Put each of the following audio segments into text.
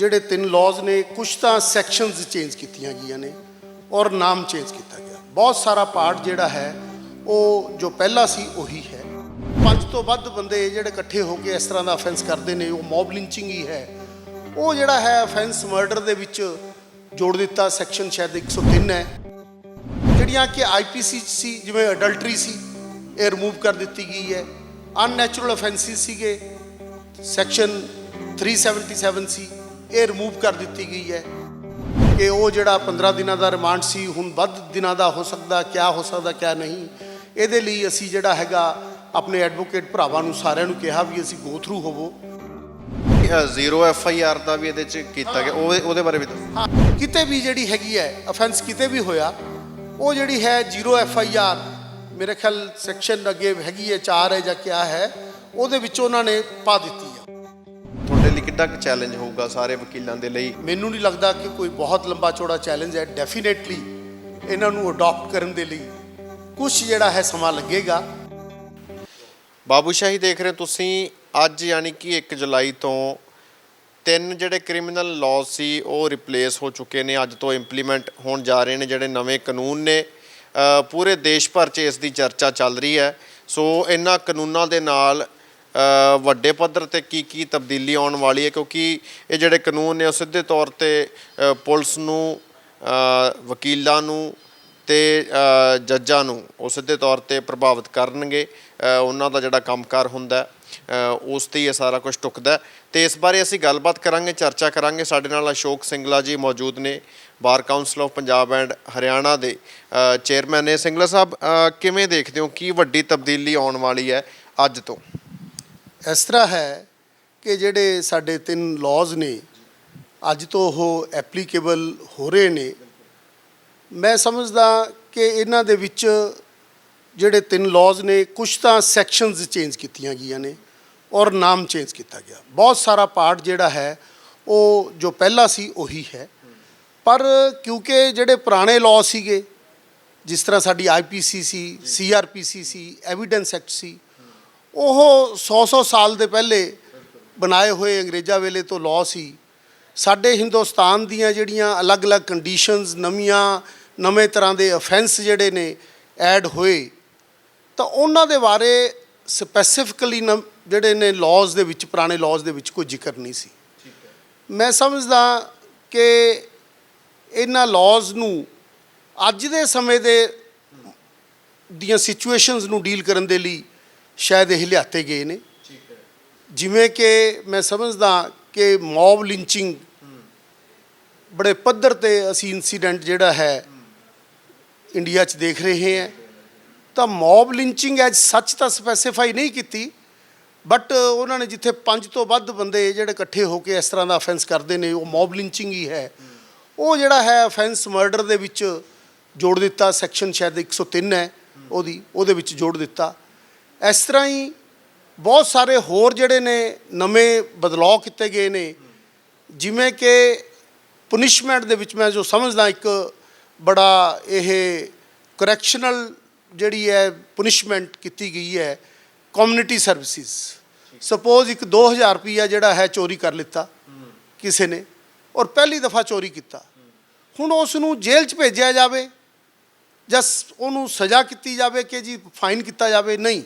ਜਿਹੜੇ ਤਿੰਨ ਲਾਜ਼ ਨੇ ਕੁਝ ਤਾਂ ਸੈਕਸ਼ਨਸ ਚੇਂਜ ਕੀਤੀਆਂ ਗਈਆਂ ਨੇ ਔਰ ਨਾਮ ਚੇਂਜ ਕੀਤਾ ਗਿਆ। ਬਹੁਤ ਸਾਰਾ ਪਾਰਟ ਜਿਹੜਾ ਹੈ, ਉਹ ਜੋ ਪਹਿਲਾ ਸੀ, ਉਹੀ ਹੈ। ਪੰਜ ਤੋਂ ਵੱਧ ਬੰਦੇ ਜਿਹੜੇ ਇਕੱਠੇ ਹੋ ਕੇ ਇਸ ਤਰ੍ਹਾਂ ਦਾ ਅਫੈਂਸ ਕਰਦੇ ਨੇ, ਉਹ ਮੌਬ ਲਿੰਚਿੰਗ ਹੀ ਹੈ। ਉਹ ਜਿਹੜਾ ਹੈ ਅਫੈਂਸ ਮਰਡਰ ਦੇ ਵਿੱਚ ਜੋੜ ਦਿੱਤਾ ਸੈਕਸ਼ਨ ਸ਼ਾਇਦ 103 ਹੈ। ਜਿਹੜੀਆਂ ਕਿ ਆਈਪੀਸੀ ਸੀ, ਜਿਵੇਂ ਅਡਲਟਰੀ ਸੀ, ਇਹ ਰਿਮੂਵ ਕਰ ਦਿੱਤੀ ਗਈ ਹੈ। ਅਨਨੈਚੁਰਲ ਅਫੈਂਸਿਸ ਸੀਗੇ। ਸੈਕਸ਼ਨ 377 ਸੀ। ਇਹ ਰਿਮੂਵ ਕਰ ਦਿੱਤੀ ਗਈ ਹੈ ਕਿ ਉਹ ਜਿਹੜਾ 15 ਦਿਨਾਂ ਦਾ ਰਿਮਾਂਡ ਸੀ ਹੁਣ ਵੱਧ ਦਿਨਾਂ ਦਾ ਹੋ ਸਕਦਾ ਕਿਆ ਹੋ ਸਕਦਾ ਕਿਆ ਨਹੀਂ ਇਹਦੇ ਲਈ ਅਸੀਂ ਜਿਹੜਾ ਹੈਗਾ ਆਪਣੇ ਐਡਵੋਕੇਟ ਭਰਾਵਾਂ ਨੂੰ ਸਾਰਿਆਂ ਨੂੰ ਕਿਹਾ ਵੀ ਅਸੀਂ ਗੋ ਥਰੂ ਹੋਵੋ। ਜ਼ੀਰੋ ਐਫ ਆਈ ਆਰ ਦਾ ਵੀ ਇਹਦੇ ਚ ਕੀਤਾ ਗਿਆ ਉਹਦੇ ਉਹਦੇ ਬਾਰੇ ਵੀ ਦੱਸੋ। ਹਾਂ ਕਿਤੇ ਵੀ ਜਿਹੜੀ ਹੈਗੀ ਹੈ ਅਫੈਂਸ ਕਿਤੇ ਵੀ ਹੋਇਆ ਉਹ ਜਿਹੜੀ ਹੈ ਜ਼ੀਰੋ ਐਫ ਆਈ ਆਰ ਮੇਰੇ ਖਿਆਲ ਸੈਕਸ਼ਨ ਅੱਗੇ ਹੈਗੀ ਹੈ 4 ਹੈ ਜਾਂ ਕਿਆ ਹੈ ਉਹਦੇ ਵਿੱਚ ਉਹਨਾਂ ਨੇ ਪਾ ਦਿੱਤੀ। ਕਿੱਡਾ ਕੁ ਚੈਲੰਜ ਹੋਊਗਾ ਸਾਰੇ ਵਕੀਲਾਂ ਦੇ ਲਈ। ਮੈਨੂੰ ਨਹੀਂ ਲੱਗਦਾ ਕਿ ਕੋਈ ਬਹੁਤ ਲੰਬਾ ਚੌੜਾ ਚੈਲੰਜ ਹੈ। ਡੈਫੀਨੇਟਲੀ ਇਹਨਾਂ ਨੂੰ ਅਡਾਪਟ ਕਰਨ ਦੇ ਲਈ ਕੁਝ ਜਿਹੜਾ ਹੈ ਸਮਾਂ ਲੱਗੇਗਾ। ਬਾਬੂਸ਼ਾਹੀ ਦੇਖ ਰਹੇ ਹੋ ਤੁਸੀਂ, ਅੱਜ ਯਾਨੀ ਕਿ 1 ਜੁਲਾਈ ਤੋਂ ਤਿੰਨ ਜਿਹੜੇ ਕ੍ਰਿਮੀਨਲ ਲਾਜ਼ ਸੀ, ਉਹ ਰਿਪਲੇਸ ਹੋ ਚੁੱਕੇ ਨੇ। ਅੱਜ ਤੋਂ ਇੰਪਲੀਮੈਂਟ ਹੋਣ ਜਾ ਰਹੇ ਨੇ ਜਿਹੜੇ ਨਵੇਂ ਕਾਨੂੰਨ ਨੇ। ਪੂਰੇ ਦੇਸ਼ ਭਰ 'ਚ ਇਸ ਦੀ ਚਰਚਾ ਚੱਲ ਰਹੀ ਹੈ। ਸੋ ਇਹਨਾਂ ਕਾਨੂੰਨਾਂ ਦੇ ਨਾਲ ਵੱਡੇ ਪੱਧਰ ਤੇ ਕੀ ਕੀ ਤਬਦੀਲੀ ਆਉਣ ਵਾਲੀ ਹੈ, ਕਿਉਂਕਿ ਇਹ ਜਿਹੜੇ ਕਾਨੂੰਨ ਨੇ ਉਹ ਸਿੱਧੇ ਤੌਰ ਤੇ ਪੁਲਿਸ ਨੂੰ ਵਕੀਲਾਂ ਨੂੰ ਤੇ ਜੱਜਾਂ ਨੂੰ ਉਹ ਸਿੱਧੇ ਤੌਰ ਤੇ ਪ੍ਰਭਾਵਿਤ ਕਰਨਗੇ। ਉਹਨਾਂ ਦਾ ਜਿਹੜਾ ਕੰਮਕਾਰ ਹੁੰਦਾ ਉਸ ਤੇ ਹੀ ਇਹ ਸਾਰਾ ਕੁਝ ਟੁਕਦਾ ਹੈ। ਤੇ ਇਸ ਬਾਰੇ ਅਸੀਂ ਗੱਲਬਾਤ ਕਰਾਂਗੇ, ਚਰਚਾ ਕਰਾਂਗੇ। ਸਾਡੇ ਨਾਲ ਅਸ਼ੋਕ ਸਿੰਗਲਾ ਜੀ ਮੌਜੂਦ ਨੇ, bar council of Punjab and Haryana ਦੇ ਚੇਅਰਮੈਨ ਨੇ। ਸਿੰਗਲਾ ਸਾਹਿਬ ਕਿਵੇਂ ਦੇਖਦੇ ਹੋ? ਕੀ ਵੱਡੀ ਤਬਦੀਲੀ ਆਉਣ ਵਾਲੀ ਹੈ ਅੱਜ ਤੋਂ? ਇਸ ਤਰ੍ਹਾਂ ਹੈ ਕਿ ਜਿਹੜੇ ਸਾਡੇ ਤਿੰਨ ਲਾਜ਼ ਨੇ, ਅੱਜ ਤੋਂ ਉਹ ਐਪਲੀਕੇਬਲ ਹੋ ਰਹੇ ਨੇ। ਮੈਂ ਸਮਝਦਾ ਕਿ ਇਹਨਾਂ ਦੇ ਵਿੱਚ ਜਿਹੜੇ ਤਿੰਨ ਲਾਜ਼ ਨੇ ਕੁਝ ਤਾਂ ਸੈਕਸ਼ਨਸ ਚੇਂਜ ਕੀਤੀਆਂ ਗਈਆਂ ਨੇ ਔਰ ਨਾਮ ਚੇਂਜ ਕੀਤਾ ਗਿਆ। ਬਹੁਤ ਸਾਰਾ ਪਾਰਟ ਜਿਹੜਾ ਹੈ, ਉਹ ਜੋ ਪਹਿਲਾਂ ਸੀ ਉਹੀ ਹੈ। ਪਰ ਕਿਉਂਕਿ ਜਿਹੜੇ ਪੁਰਾਣੇ ਲਾਅ ਸੀਗੇ, ਜਿਸ ਤਰ੍ਹਾਂ ਸਾਡੀ ਆਈਪੀਸੀ ਸੀ ਸੀਆਰਪੀਸੀ ਸੀ ਐਵੀਡੈਂਸ ਐਕਟ ਸੀ ਉਹ 100-100 ਸਾਲ ਦੇ ਪਹਿਲੇ ਬਣਾਏ ਹੋਏ ਅੰਗਰੇਜ਼ਾਂ ਵੇਲੇ ਤੋਂ ਲਾਅ ਸੀ। ਸਾਡੇ ਹਿੰਦੁਸਤਾਨ ਦੀਆਂ ਜਿਹੜੀਆਂ ਅਲੱਗ-ਅਲੱਗ ਕੰਡੀਸ਼ਨਸ ਨਵੀਆਂ, ਨਵੇਂ ਤਰ੍ਹਾਂ ਦੇ ਅਫੈਂਸ ਜਿਹੜੇ ਨੇ ਐਡ ਹੋਏ, ਤਾਂ ਉਹਨਾਂ ਦੇ ਬਾਰੇ ਸਪੈਸੀਫਿਕਲੀ ਜਿਹੜੇ ਨੇ ਲਾਜ਼ ਦੇ ਵਿੱਚ, ਪੁਰਾਣੇ ਲਾਜ਼ ਦੇ ਵਿੱਚ ਕੋਈ ਜ਼ਿਕਰ ਨਹੀਂ ਸੀ। ਮੈਂ ਸਮਝਦਾ ਕਿ ਇਹਨਾਂ ਲਾਜ਼ ਨੂੰ ਅੱਜ ਦੇ ਸਮੇਂ ਦੇ ਦੀਆਂ ਸਿਚੁਏਸ਼ਨਸ ਨੂੰ ਡੀਲ ਕਰਨ ਦੇ ਲਈ ਸ਼ਾਇਦ ਇਹ ਲਿਆਤੇ ਗਏ ਨੇ। ਜਿਵੇਂ ਕਿ ਮੈਂ ਸਮਝਦਾ ਕਿ ਮੌਬ ਲਿੰਚਿੰਗ ਬੜੇ ਪੱਧਰ ਤੇ ਅਸੀਂ ਇਨਸੀਡੈਂਟ ਜਿਹੜਾ ਹੈ ਇੰਡੀਆ 'ਚ ਦੇਖ ਰਹੇ ਹਾਂ। ਤਾਂ ਮੌਬ ਲਿੰਚਿੰਗ ਐਜ ਸੱਚ ਤਾਂ ਸਪੈਸੀਫਾਈ ਨਹੀਂ ਕੀਤੀ ਬਟ ਉਹਨਾਂ ਨੇ ਜਿੱਥੇ ਪੰਜ ਤੋਂ ਵੱਧ ਬੰਦੇ ਜਿਹੜੇ ਇਕੱਠੇ ਹੋ ਕੇ ਇਸ ਤਰ੍ਹਾਂ ਦਾ ਅਫੈਂਸ ਕਰਦੇ ਨੇ ਉਹ ਮੌਬ ਲਿੰਚਿੰਗ ਹੀ ਹੈ। ਉਹ ਜਿਹੜਾ ਹੈ ਅਫੈਂਸ ਮਰਡਰ ਦੇ ਵਿੱਚ ਜੋੜ ਦਿੱਤਾ ਸੈਕਸ਼ਨ ਸ਼ਾਇਦ 103 ਹੈ ਉਹਦੀ ਉਹਦੇ ਵਿੱਚ ਜੋੜ ਦਿੱਤਾ। ਇਸ ਤਰ੍ਹਾਂ ਹੀ ਬਹੁਤ ਸਾਰੇ ਹੋਰ ਜਿਹੜੇ ਨੇ ਨਵੇਂ ਬਦਲਾਅ ਕੀਤੇ ਗਏ ਨੇ। ਜਿਵੇਂ ਕਿ ਪੁਨਿਸ਼ਮੈਂਟ ਦੇ ਵਿੱਚ ਮੈਂ ਜੋ ਸਮਝਦਾ, ਇੱਕ ਬੜਾ ਇਹ ਕਰੈਕਸ਼ਨਲ ਜਿਹੜੀ ਹੈ ਪੁਨਿਸ਼ਮੈਂਟ ਕੀਤੀ ਗਈ ਹੈ ਕਮਿਊਨਿਟੀ ਸਰਵਿਸਿਜ਼ ਸਪੋਜ਼ ਇੱਕ 2000 ਰੁਪਈਆ ਜਿਹੜਾ ਹੈ ਚੋਰੀ ਕਰ ਲਿੱਤਾ ਕਿਸੇ ਨੇ ਔਰ ਪਹਿਲੀ ਦਫਾ ਚੋਰੀ ਕੀਤਾ। ਹੁਣ ਉਸ ਨੂੰ ਜੇਲ੍ਹ 'ਚ ਭੇਜਿਆ ਜਾਵੇ ਜਾਂ ਸ- ਉਹਨੂੰ ਸਜ਼ਾ ਕੀਤੀ ਜਾਵੇ ਕਿ ਜੀ ਫਾਈਨ ਕੀਤਾ ਜਾਵੇ, ਨਹੀਂ।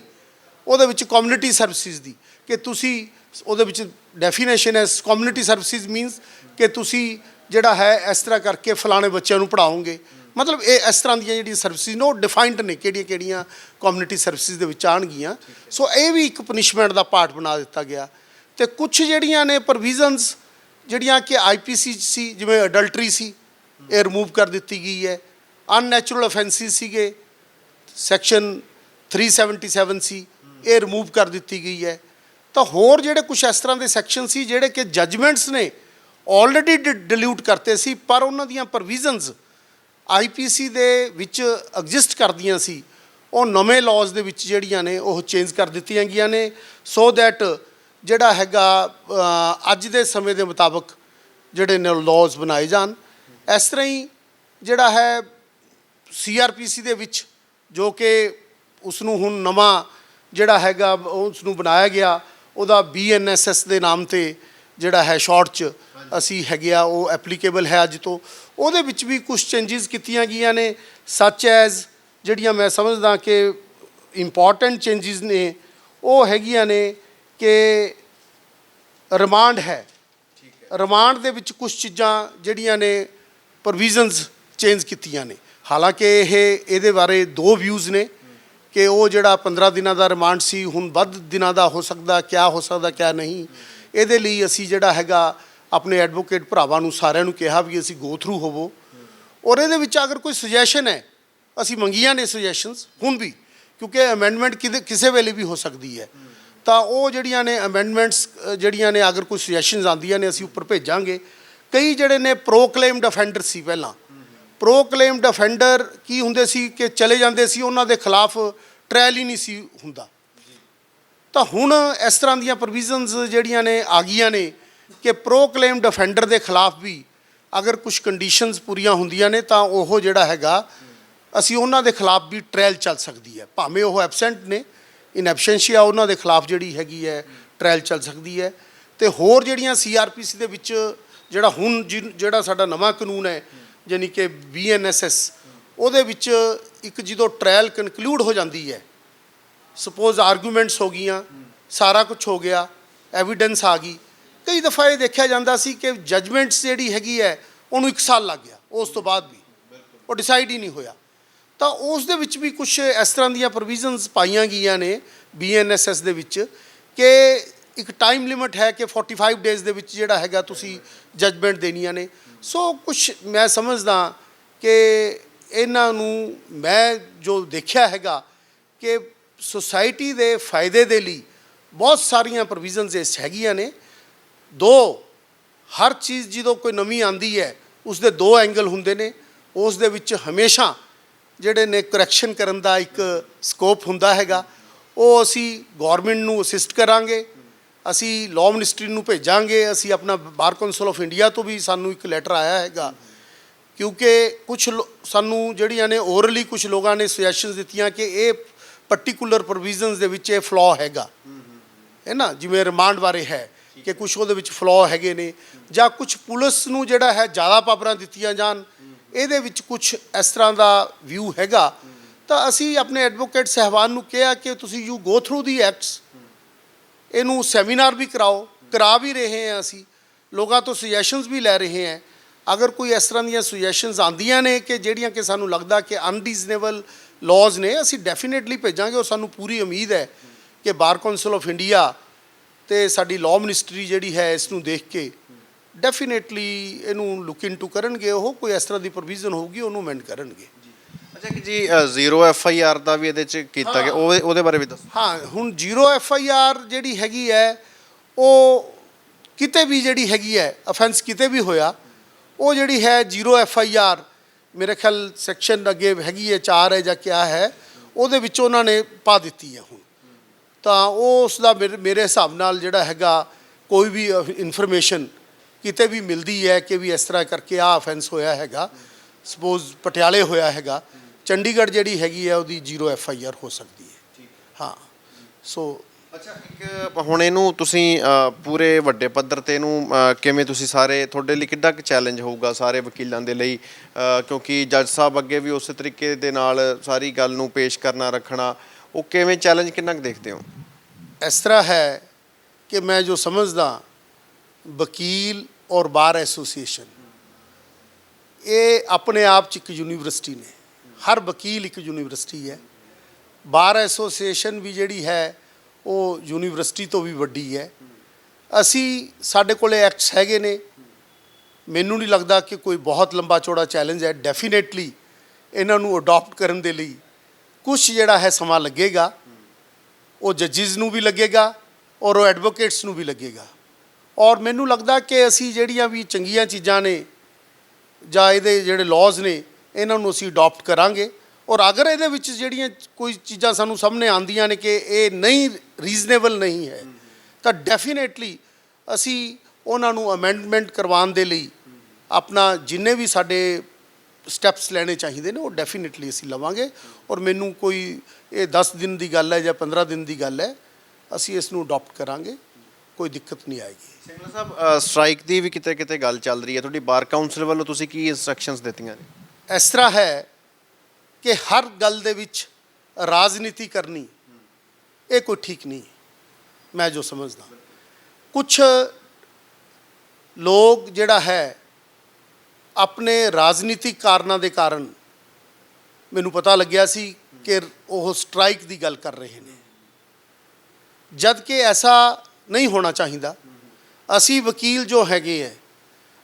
ਉਹਦੇ ਵਿੱਚ ਕਮਿਊਨਿਟੀ ਸਰਵਿਸਿਜ਼ ਦੀ, ਕਿ ਤੁਸੀਂ ਉਹਦੇ ਵਿੱਚ ਡੈਫੀਨੇਸ਼ਨ ਹੈ ਕਮਿਊਨਿਟੀ ਸਰਵਿਸਿਜ਼ ਮੀਨਸ ਕਿ ਤੁਸੀਂ ਜਿਹੜਾ ਹੈ ਇਸ ਤਰ੍ਹਾਂ ਕਰਕੇ ਫਲਾਣੇ ਬੱਚਿਆਂ ਨੂੰ ਪੜਾਓਗੇ ਮਤਲਬ ਇਹ ਇਸ ਤਰ੍ਹਾਂ ਦੀਆਂ ਜਿਹੜੀਆਂ ਸਰਵਿਸਿਜ਼ ਨੇ, ਉਹ ਡਿਫਾਈਨਡ ਨੇ ਕਿਹੜੀਆਂ ਕਿਹੜੀਆਂ ਕਮਿਊਨਿਟੀ ਸਰਵਿਸਿਜ਼ ਦੇ ਵਿੱਚ ਆਣਗੀਆਂ ਸੋ ਇਹ ਵੀ ਇੱਕ ਪਨਿਸ਼ਮੈਂਟ ਦਾ ਪਾਰਟ ਬਣਾ ਦਿੱਤਾ ਗਿਆ। ਤੇ ਕੁਝ ਜਿਹੜੀਆਂ ਨੇ ਪ੍ਰੋਵੀਜ਼ਨਸ ਜਿਹੜੀਆਂ ਕਿ ਆਈਪੀਸੀ ਸੀ, ਜਿਵੇਂ ਅਡਲਟਰੀ ਸੀ, ਇਹ ਰਿਮੂਵ ਕਰ ਦਿੱਤੀ ਗਈ ਹੈ। ਅਨਨੈਚੁਰਲ ਅਫੈਂਸਿਸ ਸੀਗੇ। ਸੈਕਸ਼ਨ 377 ਸੀ। ਇਹ ਰਿਮੂਵ ਕਰ ਦਿੱਤੀ ਗਈ ਹੈ। ਤਾਂ ਹੋਰ ਜਿਹੜੇ ਕੁਝ ਇਸ ਤਰ੍ਹਾਂ ਦੇ ਸੈਕਸ਼ਨ ਸੀ ਜਿਹੜੇ ਕਿ ਜਜਮੈਂਟਸ ਨੇ ਆਲਰੇਡੀ ਡਿਲੀਟ ਕਰਤੇ ਸੀ, ਪਰ ਉਹਨਾਂ ਦੀਆਂ ਪ੍ਰੋਵੀਜ਼ਨਸ ਆਈਪੀਸੀ ਦੇ ਵਿੱਚ ਐਗਜ਼ਿਸਟ ਕਰਦੀਆਂ ਸੀ। ਉਹ ਨਵੇਂ ਲਾਜ਼ ਦੇ ਵਿੱਚ ਜਿਹੜੀਆਂ ਨੇ, ਉਹ ਚੇਂਜ ਕਰ ਦਿੱਤੀਆਂ ਗਈਆਂ ਨੇ। ਸੋ ਦੈਟ ਜਿਹੜਾ ਹੈਗਾ ਅੱਜ ਦੇ ਸਮੇਂ ਦੇ ਮੁਤਾਬਕ ਜਿਹੜੇ ਨੇ ਲਾਜ਼ ਬਣਾਏ ਜਾਣ। ਇਸ ਤਰ੍ਹਾਂ ਹੀ ਜਿਹੜਾ ਹੈ ਸੀਆਰਪੀਸੀ ਦੇ ਵਿੱਚ ਜੋ ਕਿ ਉਸ ਨੂੰ ਹੁਣ ਨਵਾਂ ਜਿਹੜਾ ਹੈਗਾ ਉਸ ਨੂੰ ਬਣਾਇਆ ਗਿਆ, ਉਹਦਾ ਬੀਐਨਐਸਐਸ ਦੇ ਨਾਮ ਤੇ ਜਿਹੜਾ ਹੈ ਸ਼ਾਰਟ ਚ ਅਸੀਂ ਹੈਗੇ ਆ, ਉਹ ਐਪਲੀਕੇਬਲ ਹੈ ਅੱਜ ਤੋਂ। ਉਹਦੇ ਵਿੱਚ ਵੀ ਕੁਝ ਚੇਂਜਸ ਕੀਤੀਆਂ ਗਈਆਂ ਨੇ ਸੱਚ ਐਜ਼ ਜਿਹੜੀਆਂ ਮੈਂ ਸਮਝਦਾ ਕਿ ਇੰਪੋਰਟੈਂਟ ਚੇਂਜਸ ਨੇ, ਉਹ ਹੈਗੀਆਂ ਨੇ ਕਿ ਰਿਮਾਂਡ ਹੈ। ਰਿਮਾਂਡ ਦੇ ਵਿੱਚ ਕੁਝ ਚੀਜ਼ਾਂ ਜਿਹੜੀਆਂ ਨੇ ਪ੍ਰੋਵੀਜ਼ਨਸ ਚੇਂਜ ਕੀਤੀਆਂ ਨੇ। ਹਾਲਾਂਕਿ ਇਹ, ਇਹਦੇ ਬਾਰੇ ਦੋ ਵਿਊਜ਼ ਨੇ। ਕਿ ਉਹ ਜਿਹੜਾ 15 ਦਿਨਾਂ ਦਾ ਰਿਮਾਂਡ ਸੀ, ਹੁਣ ਵੱਧ ਦਿਨਾਂ ਦਾ ਹੋ ਸਕਦਾ, ਕਿਆ ਹੋ ਸਕਦਾ, ਕਿਆ ਨਹੀਂ, ਇਹਦੇ ਲਈ ਅਸੀਂ ਜਿਹੜਾ ਹੈਗਾ ਆਪਣੇ ਐਡਵੋਕੇਟ ਭਰਾਵਾਂ ਨੂੰ ਸਾਰਿਆਂ ਨੂੰ ਕਿਹਾ ਵੀ ਅਸੀਂ ਗੋ ਥਰੂ ਹੋਵੋ। ਔਰ ਇਹਦੇ ਵਿੱਚ ਅਗਰ ਕੋਈ ਸੁਜੈਸ਼ਨ ਹੈ, ਅਸੀਂ ਮੰਗੀਆਂ ਨੇ ਸੁਜੈਸ਼ਨਸ ਹੁਣ ਵੀ, ਕਿਉਂਕਿ ਅਮੈਂਡਮੈਂਟ ਕਿਸੇ ਵੇਲੇ ਵੀ ਹੋ ਸਕਦੀ ਹੈ। ਤਾਂ ਉਹ ਜਿਹੜੀਆਂ ਨੇ ਅਮੈਂਡਮੈਂਟਸ ਜਿਹੜੀਆਂ ਨੇ ਅਗਰ ਕੋਈ ਸੁਜੈਸ਼ਨਸ ਆਉਂਦੀਆਂ ਨੇ, ਅਸੀਂ ਉੱਪਰ ਭੇਜਾਂਗੇ। ਕਈ ਜਿਹੜੇ ਨੇ ਪ੍ਰੋਕਲੇਮਡ ਅਫੈਂਡਰ ਸੀ ਪਹਿਲਾਂ ਪ੍ਰੋਕਲੇਮਡ ਅਫੈਂਡਰ ਕੀ ਹੁੰਦੇ ਸੀ ਕਿ ਚਲੇ ਜਾਂਦੇ ਸੀ, ਉਹਨਾਂ ਦੇ ਖਿਲਾਫ ਟ੍ਰਾਇਲ ਹੀ ਨਹੀਂ ਸੀ ਹੁੰਦਾ। ਤਾਂ ਹੁਣ ਇਸ ਤਰ੍ਹਾਂ ਦੀਆਂ ਪ੍ਰੋਵੀਜ਼ਨਸ ਜਿਹੜੀਆਂ ਨੇ ਆ ਗਈਆਂ ਨੇ ਕਿ ਪ੍ਰੋਕਲੇਮਡ ਅਫੈਂਡਰ ਦੇ ਖਿਲਾਫ ਵੀ ਅਗਰ ਕੁਝ ਕੰਡੀਸ਼ਨਸ ਪੂਰੀਆਂ ਹੁੰਦੀਆਂ ਨੇ ਤਾਂ ਉਹ ਜਿਹੜਾ ਹੈਗਾ, ਅਸੀਂ ਉਹਨਾਂ ਦੇ ਖਿਲਾਫ ਵੀ ਟ੍ਰਾਇਲ ਚੱਲ ਸਕਦੀ ਹੈ। ਭਾਵੇਂ ਉਹ ਐਬਸੈਂਟ ਨੇ ਇਨ ਐਬਸੈਂਸ਼ੀਆ ਉਹਨਾਂ ਦੇ ਖਿਲਾਫ ਜਿਹੜੀ ਹੈਗੀ ਹੈ ਟ੍ਰਾਇਲ ਚੱਲ ਸਕਦੀ ਹੈ। ਤੇ ਹੋਰ ਜਿਹੜੀਆਂ ਸੀਆਰਪੀਸੀ ਦੇ ਵਿੱਚ ਜਿਹੜਾ ਹੁਣ ਜਿ- ਜਿਹੜਾ ਸਾਡਾ ਨਵਾਂ ਕਾਨੂੰਨ ਹੈ ਯਾਨੀ ਕਿ ਬੀਐਨਐਸਐਸ ਉਹਦੇ ਵਿੱਚ ਇੱਕ ਜਦੋਂ ਟ੍ਰਾਇਲ ਕਨਕਲੂਡ ਹੋ ਜਾਂਦੀ ਹੈ ਸਪੋਜ਼ ਆਰਗੂਮੈਂਟਸ ਹੋ ਗਈਆਂ, ਸਾਰਾ ਕੁਝ ਹੋ ਗਿਆ ਐਵੀਡੈਂਸ ਆ ਗਈ, ਕਈ ਦਫਾ ਇਹ ਦੇਖਿਆ ਜਾਂਦਾ ਸੀ ਕਿ ਜਜਮੈਂਟਸ ਜਿਹੜੀ ਹੈਗੀ ਹੈ, ਉਹਨੂੰ 1 ਸਾਲ ਲੱਗ ਗਿਆ, ਉਸ ਤੋਂ ਬਾਅਦ ਵੀ। ਉਹ ਡਿਸਾਈਡ ਹੀ ਨਹੀਂ ਹੋਇਆ। ਤਾਂ ਉਸ ਦੇ ਵਿੱਚ ਵੀ ਕੁਝ ਇਸ ਤਰ੍ਹਾਂ ਦੀਆਂ ਪ੍ਰੋਵੀਜ਼ਨਸ ਪਾਈਆਂ ਗਈਆਂ ਨੇ ਬੀਐਨਐਸਐਸ ਦੇ ਵਿੱਚ ਕਿ ਇੱਕ ਟਾਈਮ ਲਿਮਿਟ ਹੈ ਕਿ 45 ਡੇਜ਼ ਦੇ ਵਿੱਚ ਜਿਹੜਾ ਹੈਗਾ ਤੁਸੀਂ ਜਜਮੈਂਟ ਦੇਣੀਆਂ ਨੇ। ਸੋ ਕੁਝ ਮੈਂ ਸਮਝਦਾ ਕਿ ਇਹਨਾਂ ਨੂੰ ਮੈਂ ਜੋ ਦੇਖਿਆ ਹੈਗਾ ਕਿ ਸੁਸਾਇਟੀ ਦੇ ਫਾਇਦੇ ਦੇ ਲਈ ਬਹੁਤ ਸਾਰੀਆਂ ਪ੍ਰੋਵੀਜ਼ਨਸ ਇਸ ਹੈਗੀਆਂ ਨੇ। ਦੋ, ਹਰ ਚੀਜ਼ ਜਦੋਂ ਕੋਈ ਨਵੀਂ ਆਂਦੀ ਹੈ ਉਸ ਦੇ ਦੋ ਐਂਗਲ ਹੁੰਦੇ ਨੇ। ਉਸ ਦੇ ਵਿੱਚ ਹਮੇਸ਼ਾ ਜਿਹੜੇ ਨੇ ਕਰੈਕਸ਼ਨ ਕਰਨ ਦਾ ਇੱਕ ਸਕੋਪ ਹੁੰਦਾ ਹੈਗਾ। ਉਹ ਅਸੀਂ ਗਵਰਨਮੈਂਟ ਨੂੰ ਅਸਿਸਟ ਕਰਾਂਗੇ। ਅਸੀਂ ਲਾਅ ਮਿਨਿਸਟਰੀ ਨੂੰ ਭੇਜਾਂਗੇ, ਅਸੀਂ ਆਪਣਾ ਬਾਰ ਕੌਂਸਲ ਆਫ ਇੰਡੀਆ ਤੋਂ ਵੀ ਸਾਨੂੰ ਇੱਕ ਲੈਟਰ ਆਇਆ ਹੈਗਾ। ਕਿਉਂਕਿ ਕੁਝ ਸਾਨੂੰ ਜਿਹੜੀਆਂ ਨੇ ਓਰਲੀ ਕੁਝ ਲੋਕਾਂ ਨੇ ਸੁਜੈਸ਼ਨਸ ਦਿੱਤੀਆਂ ਕਿ ਇਹ ਪਾਰਟਿਕੂਲਰ ਪ੍ਰੋਵੀਜ਼ਨਸ ਦੇ ਵਿੱਚ ਇਹ ਫਲੋ ਹੈਗਾ। ਹੈ ਨਾ? ਜਿਵੇਂ ਰਿਮਾਂਡ ਬਾਰੇ ਹੈ ਕਿ ਕੁਝ ਉਹਦੇ ਵਿੱਚ ਫਲੋ ਹੈਗੇ ਨੇ। ਜਾਂ ਕੁਝ ਪੁਲਿਸ ਨੂੰ ਜਿਹੜਾ ਹੈ ਜ਼ਿਆਦਾ ਪਾਵਰਾਂ ਦਿੱਤੀਆਂ ਜਾਣ, ਇਹਦੇ ਵਿੱਚ ਕੁਝ ਇਸ ਤਰ੍ਹਾਂ ਦਾ ਵਿਊ ਹੈਗਾ। ਤਾਂ ਅਸੀਂ ਆਪਣੇ ਐਡਵੋਕੇਟ ਸਹਿਬਾਨ ਨੂੰ ਕਿਹਾ ਕਿ ਤੁਸੀਂ you go through the acts ਇਹਨੂੰ ਸੈਮੀਨਾਰ ਵੀ ਕਰਾਓ, ਕਰਾ ਵੀ ਰਹੇ ਹਾਂ ਅਸੀਂ। ਲੋਕਾਂ ਤੋਂ ਸੁਜੈਸ਼ਨਸ ਵੀ ਲੈ ਰਹੇ ਹਾਂ। ਅਗਰ ਕੋਈ ਇਸ ਤਰ੍ਹਾਂ ਦੀਆਂ ਸੁਜੈਸ਼ਨਸ ਆਉਂਦੀਆਂ ਨੇ ਕਿ ਜਿਹੜੀਆਂ ਕਿ ਸਾਨੂੰ ਲੱਗਦਾ ਕਿ ਅਨਰੀਜ਼ਨੇਬਲ ਲਾਜ਼ ਨੇ, ਅਸੀਂ ਡੈਫੀਨੇਟਲੀ ਭੇਜਾਂਗੇ ਔਰ ਸਾਨੂੰ ਪੂਰੀ ਉਮੀਦ ਹੈ ਕਿ ਬਾਰ ਕੌਂਸਲ ਆਫ ਇੰਡੀਆ ਤੇ ਸਾਡੀ ਲਾਅ ਮਿਨਿਸਟਰੀ ਜਿਹੜੀ ਹੈ, ਇਸ ਨੂੰ ਦੇਖ ਕੇ ਡੈਫੀਨੇਟਲੀ ਇਹਨੂੰ ਲੁੱਕ ਇਨਟੂ ਕਰਨਗੇ। ਉਹ ਕੋਈ ਇਸ ਤਰ੍ਹਾਂ ਦੀ ਪ੍ਰੋਵੀਜ਼ਨ ਹੋਊਗੀ, ਉਹਨੂੰ ਅਮੈਂਡ ਕਰਨਗੇ। ਅੱਛਾ ਕਿ ਜੀ ਜ਼ੀਰੋ ਐਫ ਆਈ ਆਰ ਦਾ ਵੀ ਇਹਦੇ ਚ ਕੀਤਾ ਗਿਆ। ਉਹ ਉਹਦੇ ਬਾਰੇ ਵੀ ਦੱਸੋ। ਹਾਂ ਹੁਣ ਜ਼ੀਰੋ ਐਫ ਆਈ ਆਰ ਜਿਹੜੀ ਹੈਗੀ ਹੈ ਉਹ ਕਿਤੇ ਵੀ ਜਿਹੜੀ ਹੈਗੀ ਹੈ ਅਫੈਂਸ ਕਿਤੇ ਵੀ ਹੋਇਆ ਉਹ ਜਿਹੜੀ ਹੈ ਜ਼ੀਰੋ ਐਫ ਆਈ ਆਰ ਮੇਰੇ ਖਿਆਲ ਸੈਕਸ਼ਨ ਅੱਗੇ ਹੈਗੀ ਹੈ 4 ਹੈ ਜਾਂ ਕਿਆ ਹੈ ਉਹਦੇ ਵਿੱਚ ਉਹਨਾਂ ਨੇ ਪਾ ਦਿੱਤੀ ਹੈ ਹੁਣ। ਤਾਂ ਉਹ ਉਸ ਦਾ ਮੇਰੇ ਮੇਰੇ ਹਿਸਾਬ ਨਾਲ ਜਿਹੜਾ ਹੈਗਾ ਕੋਈ ਵੀ ਇਨਫੋਰਮੇਸ਼ਨ ਕਿਤੇ ਵੀ ਮਿਲਦੀ ਹੈ ਕਿ ਵੀ ਇਸ ਤਰ੍ਹਾਂ ਕਰਕੇ ਆ ਅਫੈਂਸ ਹੋਇਆ ਹੈਗਾ ਸਪੋਜ਼ ਪਟਿਆਲੇ ਹੋਇਆ ਹੈਗਾ ਚੰਡੀਗੜ੍ਹ ਜਿਹੜੀ ਹੈਗੀ ਹੈ ਉਹਦੀ ਜ਼ੀਰੋ ਐਫ ਆਈ ਆਰ ਹੋ ਸਕਦੀ ਹੈ। ਹਾਂ। ਸੋ ਅੱਛਾ ਇੱਕ ਹੁਣ ਇਹਨੂੰ ਤੁਸੀਂ ਅ, ਪੂਰੇ ਵੱਡੇ ਪੱਧਰ ਤੇ ਇਹਨੂੰ ਅ, ਕਿਵੇਂ ਤੁਸੀਂ ਸਾਰੇ ਤੁਹਾਡੇ ਲਈ ਕਿੱਡਾ ਕੁ ਚੈਲੰਜ ਹੋਊਗਾ ਸਾਰੇ ਵਕੀਲਾਂ ਦੇ ਲਈ? ਅ, ਕਿਉਂਕਿ ਜੱਜ ਸਾਹਿਬ ਅੱਗੇ ਵੀ ਉਸੇ ਤਰੀਕੇ ਦੇ ਨਾਲ ਸਾਰੀ ਗੱਲ ਨੂੰ ਪੇਸ਼ ਕਰਨਾ ਰੱਖਣਾ ਉਹ ਕਿਵੇਂ ਚੈਲੰਜ ਕਿੰਨਾ ਕੁ ਦੇਖਦੇ ਹੋ? ਇਸ ਤਰ੍ਹਾਂ ਹੈ ਕਿ ਮੈਂ ਜੋ ਸਮਝਦਾ ਵਕੀਲ ਔਰ ਬਾਰ ਐਸੋਸੀਏਸ਼ਨ ਇਹ ਆਪਣੇ ਆਪ ਚ ਇੱਕ ਯੂਨੀਵਰਸਿਟੀ ਨੇ। ਹਰ ਵਕੀਲ ਇੱਕ ਯੂਨੀਵਰਸਿਟੀ ਹੈ। ਬਾਰ ਐਸੋਸੀਏਸ਼ਨ ਵੀ ਜਿਹੜੀ ਹੈ, ਉਹ ਯੂਨੀਵਰਸਿਟੀ ਤੋਂ ਵੀ ਵੱਡੀ ਹੈ। ਅਸੀਂ ਸਾਡੇ ਕੋਲੇ ਐਕਟਸ ਹੈਗੇ ਨੇ। ਮੈਨੂੰ ਨਹੀਂ ਲੱਗਦਾ ਕਿ ਕੋਈ ਬਹੁਤ ਲੰਬਾ ਚੌੜਾ ਚੈਲੰਜ ਹੈ। ਡੈਫੀਨੇਟਲੀ ਇਹਨਾਂ ਨੂੰ ਅਡਾਪਟ ਕਰਨ ਦੇ ਲਈ ਕੁਝ ਜਿਹੜਾ ਹੈ ਸਮਾਂ ਲੱਗੇਗਾ। ਉਹ ਜੱਜਿਸ ਨੂੰ ਵੀ ਲੱਗੇਗਾ ਔਰ ਉਹ ਐਡਵੋਕੇਟਸ ਨੂੰ ਵੀ ਲੱਗੇਗਾ। ਔਰ ਮੈਨੂੰ ਲੱਗਦਾ ਕਿ ਅਸੀਂ ਜਿਹੜੀਆਂ ਵੀ ਚੰਗੀਆਂ ਚੀਜ਼ਾਂ ਨੇ ਜਾਂ ਇਹਦੇ ਜਿਹੜੇ ਲਾਜ਼ ਨੇ, ਇਹਨਾਂ ਨੂੰ ਅਸੀਂ ਅਡਾਪਟ ਕਰਾਂਗੇ। ਔਰ ਅਗਰ ਇਹਦੇ ਵਿੱਚ ਜਿਹੜੀਆਂ ਕੋਈ ਚੀਜ਼ਾਂ ਸਾਨੂੰ ਸਾਹਮਣੇ ਆਉਂਦੀਆਂ ਨੇ ਕਿ ਇਹ ਨਹੀਂ ਰੀਜ਼ਨੇਬਲ ਨਹੀਂ ਹੈ, ਤਾਂ ਡੈਫੀਨੇਟਲੀ ਅਸੀਂ ਉਹਨਾਂ ਨੂੰ ਅਮੈਂਡਮੈਂਟ ਕਰਵਾਉਣ ਦੇ ਲਈ ਆਪਣਾ ਜਿੰਨੇ ਵੀ ਸਾਡੇ ਸਟੈਪਸ ਲੈਣੇ ਚਾਹੀਦੇ ਨੇ, ਉਹ ਡੈਫੀਨੇਟਲੀ ਅਸੀਂ ਲਵਾਂਗੇ। ਔਰ ਮੈਨੂੰ ਕੋਈ ਇਹ 10 ਦਿਨ ਦੀ ਗੱਲ ਹੈ ਜਾਂ 15 ਦਿਨ ਦੀ ਗੱਲ ਹੈ, ਅਸੀਂ ਇਸ ਨੂੰ ਅਡਾਪਟ ਕਰਾਂਗੇ। ਕੋਈ ਦਿੱਕਤ ਨਹੀਂ ਆਏਗੀ। ਸਿੰਗਲਾ ਸਾਹਿਬ ਸਟ੍ਰਾਈਕ ਦੀ ਵੀ ਕਿਤੇ ਕਿਤੇ ਗੱਲ ਚੱਲ ਰਹੀ ਹੈ। ਤੁਹਾਡੀ ਬਾਰ ਕਾਉਂਸਲ ਵੱਲੋਂ ਤੁਸੀਂ ਕੀ ਇਨਸਟਰਕਸ਼ਨਸ ਦਿੱਤੀਆਂ ਨੇ? ਇਸ ਤਰ੍ਹਾਂ ਹੈ ਕਿ ਹਰ ਗੱਲ ਦੇ ਵਿੱਚ ਰਾਜਨੀਤੀ ਕਰਨੀ ਇਹ ਕੋਈ ਠੀਕ ਨਹੀਂ। ਮੈਂ ਜੋ ਸਮਝਦਾ। ਕੁਝ ਲੋਕ ਜਿਹੜਾ ਹੈ ਆਪਣੇ ਰਾਜਨੀਤਿਕ ਕਾਰਨਾਂ ਦੇ ਕਾਰਨ ਮੈਨੂੰ ਪਤਾ ਲੱਗਿਆ ਸੀ ਕਿ ਉਹ ਸਟ੍ਰਾਈਕ ਦੀ ਗੱਲ ਕਰ ਰਹੇ ਨੇ। ਜਦ ਕਿ ਐਸਾ ਨਹੀਂ ਹੋਣਾ ਚਾਹੀਦਾ। ਅਸੀਂ ਵਕੀਲ ਜੋ ਹੈਗੇ ਹੈ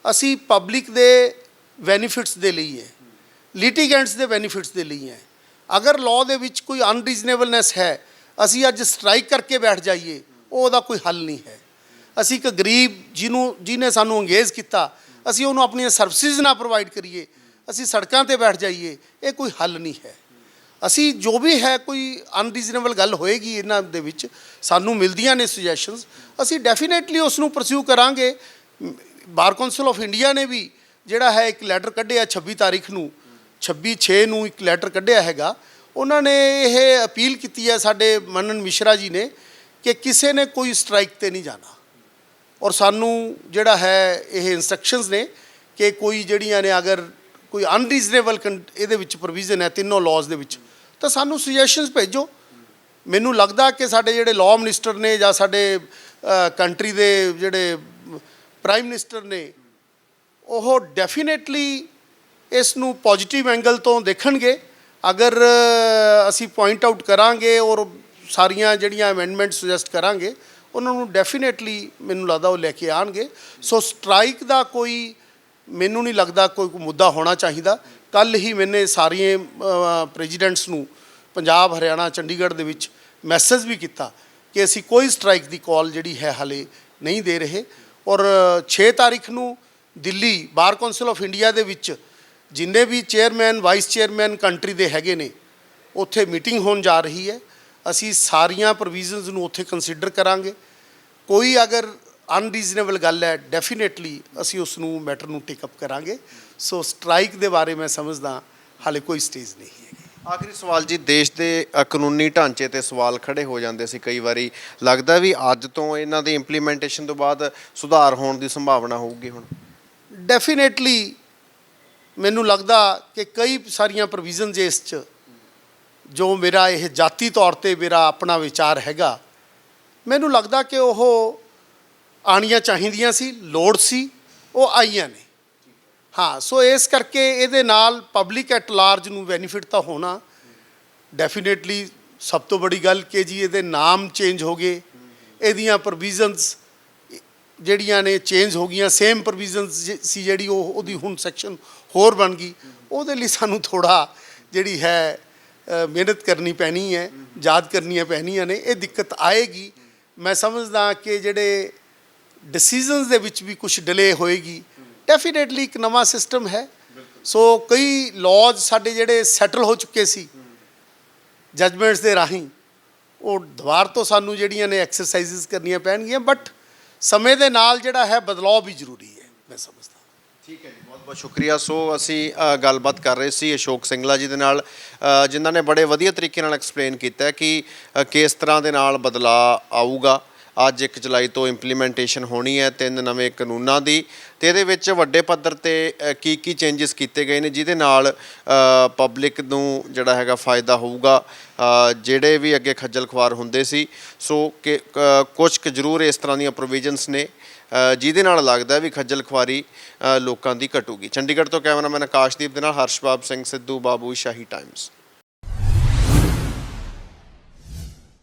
ਅਸੀਂ ਪਬਲਿਕ ਦੇ ਬੈਨੀਫਿਟਸ ਦੇ ਲਈ ਹੈ ਲਿਟੀਗੈਂਟਸ ਦੇ ਬੈਨੀਫਿਟਸ ਦੇ ਲਈ ਹੈ ਅਗਰ ਲਾਅ ਦੇ ਵਿੱਚ ਕੋਈ ਅਨਰੀਜ਼ਨੇਬਲਨੈਸ ਹੈ, ਅਸੀਂ ਅੱਜ ਸਟ੍ਰਾਈਕ ਕਰਕੇ ਬੈਠ ਜਾਈਏ, ਉਹ ਉਹਦਾ ਕੋਈ ਹੱਲ ਨਹੀਂ ਹੈ। ਅਸੀਂ ਇੱਕ ਗਰੀਬ ਜਿਹਨੂੰ, ਜਿਹਨੇ ਸਾਨੂੰ ਅੰਗੇਜ਼ ਕੀਤਾ, ਅਸੀਂ ਉਹਨੂੰ ਆਪਣੀਆਂ ਸਰਵਿਸਿਜ਼ ਨਾ ਪ੍ਰੋਵਾਈਡ ਕਰੀਏ, ਅਸੀਂ ਸੜਕਾਂ ਤੇ ਬੈਠ ਜਾਈਏ, ਇਹ ਕੋਈ ਹੱਲ ਨਹੀਂ ਹੈ। ਅਸੀਂ ਜੋ ਵੀ ਹੈ ਕੋਈ ਅਨਰੀਜ਼ਨੇਬਲ ਗੱਲ ਹੋਏਗੀ ਇਹਨਾਂ ਦੇ ਵਿੱਚ, ਸਾਨੂੰ ਮਿਲਦੀਆਂ ਨੇ ਸੁਜੈਸ਼ਨਸ ਅਸੀਂ ਡੈਫੀਨੇਟਲੀ ਉਸ ਨੂੰ ਪਰਸਿਊ ਕਰਾਂਗੇ। ਬਾਰ ਕੌਂਸਲ ਆਫ ਇੰਡੀਆ ਨੇ ਵੀ ਜਿਹੜਾ ਹੈ ਇੱਕ ਲੈਟਰ ਕੱਢਿਆ 26 ਤਾਰੀਖ ਨੂੰ 26 6 ਨੂੰ ਇੱਕ ਲੈਟਰ ਕੱਢਿਆ ਹੈਗਾ। ਉਹਨਾਂ ਨੇ ਇਹ ਅਪੀਲ ਕੀਤੀ ਹੈ ਸਾਡੇ ਮਨਨ ਮਿਸ਼ਰਾ ਜੀ ਨੇ ਕਿ ਕਿਸੇ ਨੇ ਕੋਈ ਸਟ੍ਰਾਈਕ ਤੇ ਨਹੀਂ ਜਾਣਾ। ਔਰ ਸਾਨੂੰ ਜਿਹੜਾ ਹੈ ਇਹ ਇਨਸਟਰਕਸ਼ਨਸ ਨੇ ਕਿ ਕੋਈ ਜਿਹੜੀਆਂ ਨੇ ਅਗਰ ਕੋਈ ਅਨਰੀਜ਼ਨੇਬਲ ਇਹਦੇ ਵਿੱਚ ਪ੍ਰੋਵੀਜ਼ਨ ਹੈ, ਤਿੰਨੋਂ ਲਾਜ਼ ਦੇ ਵਿੱਚ। ਤਾਂ ਸਾਨੂੰ ਸੁਜੈਸ਼ਨਸ ਭੇਜੋ। ਮੈਨੂੰ ਲੱਗਦਾ ਕਿ ਸਾਡੇ ਜਿਹੜੇ ਲਾਅ ਮਿਨਿਸਟਰ ਨੇ ਜਾਂ ਸਾਡੇ ਕੰਟਰੀ ਦੇ ਜਿਹੜੇ ਪ੍ਰਾਈਮ ਮਿਨਿਸਟਰ ਨੇ, ਉਹ ਡੈਫੀਨੇਟਲੀ ਇਸ ਨੂੰ ਪੋਜ਼ਿਟਿਵ ਐਂਗਲ ਤੋਂ ਦੇਖਣਗੇ। ਅਗਰ ਅਸੀਂ ਪੁਆਇੰਟ ਆਊਟ ਕਰਾਂਗੇ ਔਰ ਸਾਰੀਆਂ ਜਿਹੜੀਆਂ ਅਮੈਂਡਮੈਂਟ ਸੁਜੈਸਟ ਕਰਾਂਗੇ, ਉਹਨਾਂ ਨੂੰ ਡੈਫੀਨੇਟਲੀ ਮੈਨੂੰ ਲੱਗਦਾ ਉਹ ਲੈ ਕੇ ਆਣਗੇ। ਸੋ ਸਟ੍ਰਾਈਕ ਦਾ ਕੋਈ, ਮੈਨੂੰ ਨਹੀਂ ਲੱਗਦਾ ਕੋਈ ਮੁੱਦਾ ਹੋਣਾ ਚਾਹੀਦਾ। ਕੱਲ ਹੀ ਮੈਨੇ ਸਾਰੀਆਂ ਪ੍ਰੈਜ਼ੀਡੈਂਟਸ ਨੂੰ ਪੰਜਾਬ, ਹਰਿਆਣਾ, ਚੰਡੀਗੜ੍ਹ ਦੇ ਵਿੱਚ ਮੈਸੇਜ ਵੀ ਕੀਤਾ ਕਿ ਅਸੀਂ ਕੋਈ ਸਟ੍ਰਾਈਕ ਦੀ ਕਾਲ ਜਿਹੜੀ ਹੈ ਹਲੇ ਨਹੀਂ ਦੇ ਰਹੇ ਔਰ 6 ਤਾਰੀਖ ਨੂੰ Delhi bar council of India ਦੇ ਵਿੱਚ ਜਿੰਨੇ ਵੀ ਚੇਅਰਮੈਨ ਵਾਈਸ ਚੇਅਰਮੈਨ ਕੰਟਰੀ ਦੇ ਹੈਗੇ ਨੇ, ਉੱਥੇ ਮੀਟਿੰਗ ਹੋਣ ਜਾ ਰਹੀ ਹੈ। ਅਸੀਂ ਸਾਰੀਆਂ ਪ੍ਰੋਵੀਜ਼ਨਸ ਨੂੰ ਉੱਥੇ ਕੰਸੀਡਰ ਕਰਾਂਗੇ। ਕੋਈ ਅਗਰ ਅਨਰੀਜ਼ਨੇਬਲ ਗੱਲ ਹੈ ਡੈਫੀਨੇਟਲੀ ਅਸੀਂ ਉਸ ਨੂੰ ਮੈਟਰ ਨੂੰ ਟੇਕ ਅਪ ਕਰਾਂਗੇ। ਸੋ ਸਟ੍ਰਾਈਕ ਦੇ ਬਾਰੇ ਮੈਂ ਸਮਝਦਾ ਹਾਲੇ ਕੋਈ ਸਟੇਜ ਨਹੀਂ ਹੈ ਆਖਰੀ ਸਵਾਲ ਜੀ ਦੇਸ਼ ਦੇ ਅ, ਕਾਨੂੰਨੀ ਢਾਂਚੇ ਤੇ ਸਵਾਲ ਖੜੇ ਹੋ ਜਾਂਦੇ ਸੀ ਕਈ ਵਾਰੀ। ਲੱਗਦਾ ਵੀ ਅੱਜ ਤੋਂ ਇਹਨਾਂ ਦੀ ਇੰਪਲੀਮੈਂਟੇਸ਼ਨ ਤੋਂ ਬਾਅਦ ਸੁਧਾਰ ਹੋਣ ਦੀ ਸੰਭਾਵਨਾ ਹੋਊਗੀ ਹੁਣ? ਡੈਫੀਨੇਟਲੀ ਮੈਨੂੰ ਲੱਗਦਾ ਕਿ ਕਈ ਸਾਰੀਆਂ ਪ੍ਰੋਵੀਜ਼ਨਸ ਇਸ 'ਚ ਜੋ ਮੇਰਾ ਇਹ ਜਾਤੀ ਤੌਰ ਤੇ ਮੇਰਾ ਆਪਣਾ ਵਿਚਾਰ ਹੈਗਾ ਮੈਨੂੰ ਲੱਗਦਾ ਕਿ ਉਹ ਆਣੀਆਂ ਚਾਹੀਦੀਆਂ ਸੀ ਲੋੜ ਸੀ ਉਹ ਆਈਆਂ ਨੇ। ਹਾਂ, ਸੋ ਇਸ ਕਰਕੇ ਇਹਦੇ ਨਾਲ ਪਬਲਿਕ ਐਟ ਲਾਰਜ ਨੂੰ ਬੈਨੀਫਿਟ ਤਾਂ ਹੋਣਾ। ਡੈਫੀਨੇਟਲੀ ਸਭ ਤੋਂ ਬੜੀ ਗੱਲ ਕਿ ਜੀ ਇਹਦੇ ਨਾਮ ਚੇਂਜ ਹੋ ਗਏ। ਇਹਦੀਆਂ ਪ੍ਰੋਵੀਜ਼ਨਸ ਜਿਹੜੀਆਂ ਨੇ ਚੇਂਜ ਹੋ ਗਈਆਂ। ਸੇਮ ਪ੍ਰੋਵੀਜ਼ਨਸ ਸੀ ਜਿਹੜੀ ਉਹ, ਉਹਦੀ ਹੁਣ ਸੈਕਸ਼ਨ ਹੋਰ ਬਣ ਗਈ। ਉਹਦੇ ਲਈ ਸਾਨੂੰ ਥੋੜਾ ਜਿਹੜੀ ਹੈ ਮਿਹਨਤ ਕਰਨੀ ਪੈਣੀ ਹੈ, ਯਾਦ ਕਰਨੀਆਂ ਪੈਣੀਆਂ ਨੇ। ਇਹ ਦਿੱਕਤ ਆਏਗੀ। ਮੈਂ ਸਮਝਦਾ ਕਿ ਜਿਹੜੇ ਡਿਸੀਜਨਸ ਦੇ ਵਿੱਚ ਵੀ ਕੁਝ ਡਿਲੇ ਹੋਏਗੀ। ਡੈਫੀਨੇਟਲੀ ਇੱਕ ਨਵਾਂ ਸਿਸਟਮ ਹੈ। ਸੋ ਕਈ ਲਾਜ਼ ਸਾਡੇ ਜਿਹੜੇ ਸੈਟਲ ਹੋ ਚੁੱਕੇ ਸੀ। ਜਜਮੈਂਟਸ ਦੇ ਰਾਹੀਂ। ਉਹ ਦੁਬਾਰ ਤੋਂ ਸਾਨੂੰ ਜਿਹੜੀਆਂ ਨੇ ਐਕਸਰਸਾਈਜ਼ਸ ਕਰਨੀਆਂ ਪੈਣਗੀਆਂ। ਬਟ ਸਮੇਂ ਦੇ ਨਾਲ ਜਿਹੜਾ ਹੈ, ਬਦਲਾਅ ਵੀ ਜ਼ਰੂਰੀ ਹੈ, ਮੈਂ ਸਮਝਦਾ। ਠੀਕ ਹੈ ਜੀ, ਬਹੁਤ ਬਹੁਤ ਸ਼ੁਕਰੀਆ। ਸੋ ਅਸੀਂ ਗੱਲਬਾਤ ਕਰ ਰਹੇ ਸੀ ਅਸ਼ੋਕ ਸਿੰਗਲਾ ਜੀ ਦੇ ਨਾਲ। ਜਿਨ੍ਹਾਂ ਨੇ ਬੜੇ ਵਧੀਆ ਤਰੀਕੇ ਨਾਲ ਐਕਸਪਲੇਨ ਕੀਤਾ ਕਿ ਕਿਸ ਤਰ੍ਹਾਂ ਦੇ ਨਾਲ ਬਦਲਾਅ ਆਊਗਾ। ਅੱਜ 1 ਜੁਲਾਈ ਤੋਂ ਇੰਪਲੀਮੈਂਟੇਸ਼ਨ ਹੋਣੀ ਹੈ ਤਿੰਨ ਨਵੇਂ ਕਾਨੂੰਨਾਂ ਦੀ। ਤੇ ਇਹਦੇ ਵਿੱਚ ਵੱਡੇ ਪੱਧਰ ਤੇ ਕੀ ਕੀ ਚੇਂਜਸ ਕੀਤੇ ਗਏ ਨੇ ਜਿਹਦੇ ਨਾਲ ਪਬਲਿਕ ਨੂੰ ਜਿਹੜਾ ਹੈਗਾ ਫਾਇਦਾ ਹੋਊਗਾ। ਜਿਹੜੇ ਵੀ ਅੱਗੇ ਖੱਜਲ ਖੁਆਰ ਹੁੰਦੇ ਸੀ। ਸੋ ਕਿ ਅ, ਕੁਝ ਕੁ ਜ਼ਰੂਰ ਇਸ ਤਰ੍ਹਾਂ ਦੀਆਂ ਪ੍ਰੋਵੀਜ਼ਨਸ ਨੇ ਜਿਹਦੇ ਨਾਲ ਲੱਗਦਾ ਵੀ ਖੱਜਲ ਖੁਆਰੀ ਲੋਕਾਂ ਦੀ ਘਟੂਗੀ। ਚੰਡੀਗੜ੍ਹ ਤੋਂ ਕੈਮਰਾਮੈਨ ਆਕਾਸ਼ਦੀਪ ਦੇ ਨਾਲ ਹਰਸ਼ਬਾਬ ਸਿੰਘ ਸਿੱਧੂ ਬਾਬੂ ਸ਼ਾਹੀ ਟਾਈਮਸ